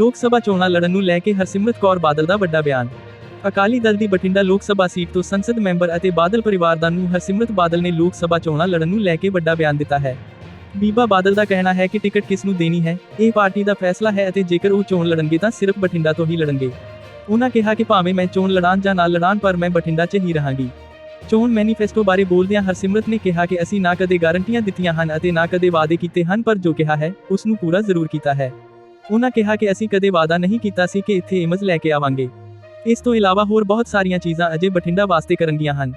ਲੋਕ ਸਭਾ ਚੋਣਾਂ ਲੜਨ ਨੂੰ ਲੈ ਕੇ ਹਰਸਿਮਰਤ ਕੌਰ ਬਾਦਲ ਦਾ ਵੱਡਾ ਬਿਆਨ। ਅਕਾਲੀ ਦਲ ਦੀ ਬਠਿੰਡਾ ਲੋਕ ਸਭਾ ਸੀਟ ਤੋਂ ਸੰਸਦ ਮੈਂਬਰ ਅਤੇ ਬਾਦਲ ਪਰਿਵਾਰ ਦਾ ਨੂੰ ਹਰਸਿਮਰਤ ਬਾਦਲ ਨੇ ਲੋਕ ਸਭਾ ਚੋਣਾਂ ਲੜਨ ਨੂੰ ਲੈ ਕੇ ਵੱਡਾ ਬਿਆਨ ਦਿੱਤਾ ਹੈ। ਬੀਬਾ ਬਾਦਲ ਦਾ ਕਹਿਣਾ ਹੈ ਕਿ ਟਿਕਟ ਕਿਸ ਨੂੰ ਦੇਣੀ ਹੈ, ਇਹ ਪਾਰਟੀ ਦਾ ਫੈਸਲਾ ਹੈ ਅਤੇ ਜੇਕਰ ਉਹ ਚੋਣ ਲੜਨਗੇ ਤਾਂ ਸਿਰਫ ਬਠਿੰਡਾ ਤੋਂ ਹੀ ਲੜਨਗੇ। ਉਹਨਾਂ ਕਿਹਾ ਕਿ ਭਾਵੇਂ ਮੈਂ ਚੋਣ ਲੜਾਂ ਜਾਂ ਨਾ ਲੜਾਂ, ਪਰ ਮੈਂ ਬਠਿੰਡਾ 'ਚ ਹੀ ਰਹਾਂਗੀ। ਚੋਣ ਮੈਨੀਫੈਸਟੋ ਬਾਰੇ ਬੋਲਦਿਆਂ ਹਰਸਿਮਰਤ ਨੇ ਕਿਹਾ ਕਿ ਅਸੀਂ ਨਾ ਕਦੇ ਗਾਰੰਟੀਆਂ ਦਿੱਤੀਆਂ ਹਨ ਅਤੇ ਨਾ ਕਦੇ ਵਾਅਦੇ ਕੀਤੇ ਹਨ, ਪਰ ਜੋ ਕਿਹਾ ਹੈ ਉਸ ਨੂੰ ਪੂਰਾ ਜ਼ਰੂਰ ਕੀਤਾ ਹੈ। ਉਹਨਾਂ ਕਿਹਾ ਕਿ ਅਸੀਂ ਕਦੇ ਵਾਅਦਾ ਨਹੀਂ ਕੀਤਾ ਸੀ ਕਿ ਇੱਥੇ ਇਮਜ ਲੈ ਕੇ ਆਵਾਂਗੇ। ਇਸ ਤੋਂ ਇਲਾਵਾ ਹੋਰ ਬਹੁਤ ਸਾਰੀਆਂ ਚੀਜ਼ਾਂ ਅਜੇ ਬਠਿੰਡਾ ਵਾਸਤੇ ਕਰਨਗੀਆਂ ਹਨ।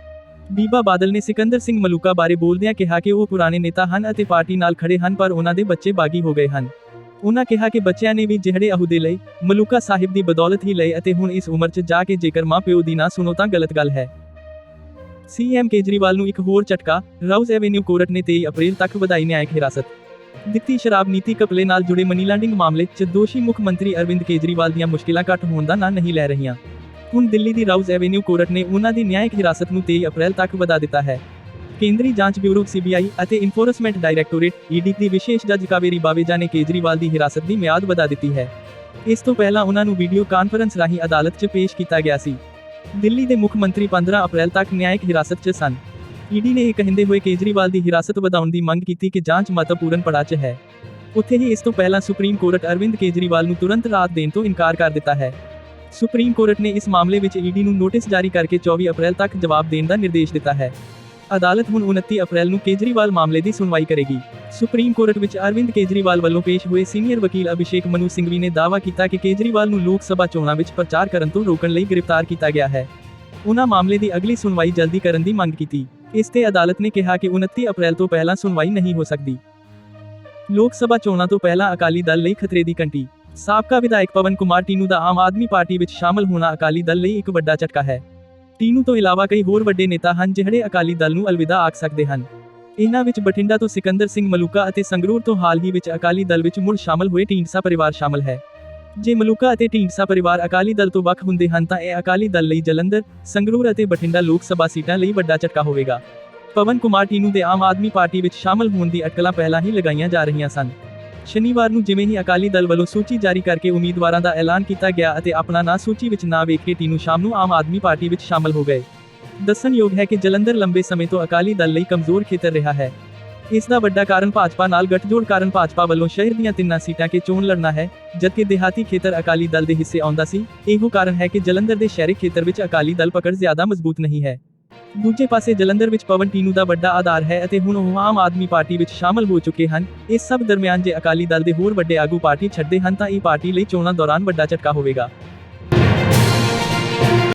ਬੀਬਾ ਬਾਦਲ ਨੇ ਸਿਕੰਦਰ ਸਿੰਘ ਮਲੂਕਾ ਬਾਰੇ ਬੋਲਦਿਆਂ ਕਿਹਾ ਕਿ ਉਹ ਪੁਰਾਣੇ ਨੇਤਾ ਹਨ ਅਤੇ ਪਾਰਟੀ ਨਾਲ ਖੜੇ ਹਨ, ਪਰ ਉਹਨਾਂ ਦੇ ਬੱਚੇ ਬਾਗੀ ਹੋ ਗਏ ਹਨ। ਉਹਨਾਂ ਕਿਹਾ ਕਿ ਬੱਚਿਆਂ ਨੇ ਵੀ ਜਿਹੜੇ ਅਹੁਦੇ ਲਈ ਮਲੂਕਾ ਸਾਹਿਬ ਦੀ ਬਦੌਲਤ ਹੀ ਲਏ ਅਤੇ ਹੁਣ ਇਸ ਉਮਰ 'ਚ ਜਾ ਕੇ ਜੇਕਰ ਮਾਂ ਪਿਓ ਦੀ ਨਾ ਸੁਣੋ ਤਾਂ ਗਲਤ ਗੱਲ ਹੈ। ਸੀਐਮ ਕੇਜਰੀਵਾਲ ਨੂੰ ਇੱਕ ਹੋਰ ਝਟਕਾ ਰਾਉਜ਼ ਐਵੇਨਿਊ ਕੋਰਟ ਨੇ 23 ਅਪ੍ਰੈਲ ਤੱਕ ਵਧਾਈ ਨਿਆਇਕ ਹਿਰਾਸਤ। ਦਿੱਤੀ ਸ਼ਰਾਬ ਨੀਤੀ ਘਪਲੇ ਨਾਲ ਜੁੜੇ ਮਨੀ ਲਾਂਡਿੰਗ ਮਾਮਲੇ 'ਚ ਦੋਸ਼ੀ ਮੁੱਖ ਮੰਤਰੀ ਅਰਵਿੰਦ ਕੇਜਰੀਵਾਲ ਦੀਆਂ ਮੁਸ਼ਕਿਲਾਂ ਘੱਟ ਹੋਣ ਦਾ ਨਾਂ ਨਹੀਂ ਲੈ ਰਹੀਆਂ। ਹੁਣ ਦਿੱਲੀ ਦੀ ਰਾਉਜ਼ ਐਵੇਨਿਊ ਕੋਰਟ ਨੇ ਉਹਨਾਂ ਦੀ ਨਿਆਇਕ ਹਿਰਾਸਤ ਨੂੰ 23 ਅਪ੍ਰੈਲ ਤੱਕ ਵਧਾ ਦਿੱਤਾ ਹੈ। ਕੇਂਦਰੀ ਜਾਂਚ ਬਿਊਰੋ ਸੀਬੀਆਈ ਅਤੇ ਇਨਫੋਰਸਮੈਂਟ ਡਾਇਰੈਕਟੋਰੇਟ ਈਡੀ ਦੀ ਵਿਸ਼ੇਸ਼ ਜੱਜ ਕਾਵੇਰੀ ਬਾਵੇਜਾ ਨੇ ਕੇਜਰੀਵਾਲ ਦੀ ਹਿਰਾਸਤ ਦੀ ਮਿਆਦ ਵਧਾ ਦਿੱਤੀ ਹੈ। ਇਸ ਤੋਂ ਪਹਿਲਾਂ ਉਹਨਾਂ ਨੂੰ ਵੀਡੀਓ ਕਾਨਫਰੰਸ ਰਾਹੀਂ ਅਦਾਲਤ 'ਚ ਪੇਸ਼ ਕੀਤਾ ਗਿਆ ਸੀ। ਦਿੱਲੀ ਦੇ ਮੁੱਖ ਮੰਤਰੀ 15 ਅਪ੍ਰੈਲ ਤੱਕ ਨਿਆਇਕ ਹਿਰਾਸਤ 'ਚ ਸਨ। ਈਡੀ ਨੇ ਇਹ ਕਹਿੰਦੇ ਹੋਏ ਕੇਜਰੀਵਾਲ ਦੀ ਹਿਰਾਸਤ ਵਧਾਉਣ ਦੀ ਮੰਗ ਕੀਤੀ ਕਿ ਜਾਂਚ ਮਹੱਤਵਪੂਰਨ ਪੜਾਅ 'ਚ ਹੈ। ਉੱਥੇ ਹੀ ਇਸ ਤੋਂ ਪਹਿਲਾਂ ਸੁਪਰੀਮ ਕੋਰਟ ਅਰਵਿੰਦ ਕੇਜਰੀਵਾਲ ਨੂੰ ਤੁਰੰਤ ਰਾਹਤ ਦੇਣ ਤੋਂ ਇਨਕਾਰ ਕਰ ਦਿੱਤਾ ਹੈ। ਸੁਪਰੀਮ ਕੋਰਟ ਨੇ ਇਸ ਮਾਮਲੇ ਵਿੱਚ ਈਡੀ ਨੂੰ ਨੋਟਿਸ ਜਾਰੀ ਕਰਕੇ 24 ਅਪ੍ਰੈਲ ਤੱਕ ਜਵਾਬ ਦੇਣ ਦਾ ਨਿਰਦੇਸ਼ ਦਿੱਤਾ ਹੈ। ਅਦਾਲਤ ਹੁਣ 29 ਅਪ੍ਰੈਲ ਨੂੰ ਕੇਜਰੀਵਾਲ ਮਾਮਲੇ ਦੀ ਸੁਣਵਾਈ ਕਰੇਗੀ। ਸੁਪਰੀਮ ਕੋਰਟ ਵਿੱਚ ਅਰਵਿੰਦ ਕੇਜਰੀਵਾਲ ਵੱਲੋਂ ਪੇਸ਼ ਹੋਏ ਸੀਨੀਅਰ ਵਕੀਲ ਅਭਿਸ਼ੇਕ ਮਨੂ ਸਿੰਘਵੀ ਨੇ ਦਾਅਵਾ ਕੀਤਾ ਕਿ ਕੇਜਰੀਵਾਲ ਨੂੰ ਲੋਕ ਸਭਾ ਚੋਣਾਂ ਵਿੱਚ ਪ੍ਰਚਾਰ ਕਰਨ ਤੋਂ ਰੋਕਣ ਲਈ ਗ੍ਰਿਫਤਾਰ ਕੀਤਾ ਗਿਆ ਹੈ। ਉਹਨਾਂ ਮਾਮਲੇ ਦੀ ਅਗਲੀ ਸੁਣਵਾਈ ਜਲਦੀ ਕਰਨ ਦੀ ਮੰਗ ਕੀਤੀ। ਇਸ ਤੇ ਅਦਾਲਤ ਨੇ ਕਿਹਾ ਕਿ 29 ਅਪ੍ਰੈਲ ਤੋਂ ਪਹਿਲਾਂ ਸੁਣਵਾਈ ਨਹੀਂ ਹੋ ਸਕਦੀ। ਲੋਕ ਸਭਾ ਚੋਣਾਂ ਤੋਂ ਪਹਿਲਾਂ ਅਕਾਲੀ ਦਲ ਲਈ ਖਤਰੇ ਦੀ ਘੰਟੀ। ਸਾਬਕਾ ਵਿਧਾਇਕ ਪਵਨ ਕੁਮਾਰ ਟੀਨੂ ਦਾ ਆਮ ਆਦਮੀ ਪਾਰਟੀ ਵਿੱਚ ਸ਼ਾਮਲ ਹੋਣਾ ਅਕਾਲੀ ਦਲ ਲਈ ਇੱਕ ਵੱਡਾ ਝਟਕਾ ਹੈ। ਟੀਨੂ ਤੋਂ ਇਲਾਵਾ ਕਈ ਹੋਰ ਵੱਡੇ ਨੇਤਾ ਹਨ ਜਿਹੜੇ ਅਕਾਲੀ ਦਲ ਨੂੰ ਅਲਵਿਦਾ ਆਖ ਸਕਦੇ ਹਨ। ਇਹਨਾਂ ਵਿੱਚ ਬਠਿੰਡਾ ਤੋਂ ਸਿਕੰਦਰ ਸਿੰਘ ਮਲੂਕਾ ਅਤੇ ਸੰਗਰੂਰ ਤੋਂ ਹਾਲ ਹੀ ਵਿੱਚ ਅਕਾਲੀ ਦਲ ਵਿੱਚ ਮੁੜ ਸ਼ਾਮਲ ਹੋਏ ਢੀਂਡਸਾ ਪਰਿਵਾਰ ਸ਼ਾਮਲ ਹੈ। ਜੇ ਮਲੂਕਾ ਅਤੇ ਢੀਂਡਸਾ ਪਰਿਵਾਰ ਅਕਾਲੀ ਦਲ ਤੋਂ ਵੱਖ ਹੁੰਦੇ ਹਨ ਤਾਂ ਇਹ ਅਕਾਲੀ ਦਲ ਲਈ ਜਲੰਧਰ, ਸੰਗਰੂਰ ਅਤੇ ਬਠਿੰਡਾ ਲੋਕ ਸਭਾ ਸੀਟਾਂ ਲਈ ਵੱਡਾ ਝਟਕਾ ਹੋਵੇਗਾ। ਪਵਨ ਕੁਮਾਰ ਟੀਨੂ ਦੇ ਆਮ ਆਦਮੀ ਪਾਰਟੀ ਵਿੱਚ ਸ਼ਾਮਲ ਹੋਣ ਦੀ ਅਟਕਲਾਂ ਪਹਿਲਾਂ ਹੀ ਲਗਾਈਆਂ ਜਾ ਰਹੀਆਂ ਸਨ। ਸ਼ਨੀਵਾਰ ਨੂੰ ਜਿਵੇਂ ਹੀ ਅਕਾਲੀ ਦਲ ਵੱਲੋਂ ਸੂਚੀ ਜਾਰੀ ਕਰਕੇ ਉਮੀਦਵਾਰਾਂ ਦਾ ਐਲਾਨ ਕੀਤਾ ਗਿਆ ਅਤੇ ਆਪਣਾ ਨਾਂ ਸੂਚੀ ਵਿੱਚ ਨਾ ਵੇਖ ਕੇ ਟੀਨੂ ਸ਼ਾਮ ਨੂੰ ਆਮ ਆਦਮੀ ਪਾਰਟੀ ਵਿੱਚ ਸ਼ਾਮਲ ਹੋ ਗਏ। ਦੱਸਣਯੋਗ ਹੈ ਕਿ ਜਲੰਧਰ ਲੰਬੇ ਸਮੇਂ ਤੋਂ ਅਕਾਲੀ ਦਲ ਲਈ ਕਮਜ਼ੋਰ ਖੇਤਰ ਰਿਹਾ ਹੈ। ਇਸ ਦਾ ਵੱਡਾ ਕਾਰਨ ਭਾਜਪਾ ਨਾਲ ਗੱਠਜੋੜ ਕਾਰਨ ਭਾਜਪਾ ਵੱਲੋਂ ਸ਼ਹਿਰ ਦੀਆਂ ਤਿੰਨਾਂ ਸੀਟਾਂ 'ਕੇ ਚੋਣ ਲੜਨਾ ਹੈ, ਜਦਕਿ ਦਿਹਾਤੀ ਖੇਤਰ ਅਕਾਲੀ ਦਲ ਦੇ ਹਿੱਸੇ ਆਉਂਦਾ ਸੀ। ਇਹੋ ਕਾਰਨ ਹੈ ਕਿ ਜਲੰਧਰ ਦੇ ਸ਼ਹਿਰੀ ਖੇਤਰ ਵਿੱਚ ਅਕਾਲੀ ਦਲ ਪਕੜ ਜ਼ਿਆਦਾ ਮਜ਼ਬੂਤ ਨਹੀਂ ਹੈ। ਦੂਜੇ ਪਾਸੇ ਜਲੰਧਰ ਵਿੱਚ ਪਵਨ ਟੀਨੂ ਦਾ ਵੱਡਾ ਆਧਾਰ ਹੈ ਅਤੇ ਹੁਣ ਉਹ ਆਮ ਆਦਮੀ ਪਾਰਟੀ ਵਿੱਚ ਸ਼ਾਮਲ ਹੋ ਚੁੱਕੇ ਹਨ। ਇਸ ਸਭ ਦਰਮਿਆਨ ਜੇ ਅਕਾਲੀ ਦਲ ਦੇ ਹੋਰ ਵੱਡੇ ਆਗੂ ਪਾਰਟੀ ਛੱਡਦੇ ਹਨ ਤਾਂ ਇਹ ਪਾਰਟੀ ਲਈ ਚੋਣਾਂ ਦੌਰਾਨ ਵੱਡਾ ਝਟਕਾ ਹੋਵੇਗਾ।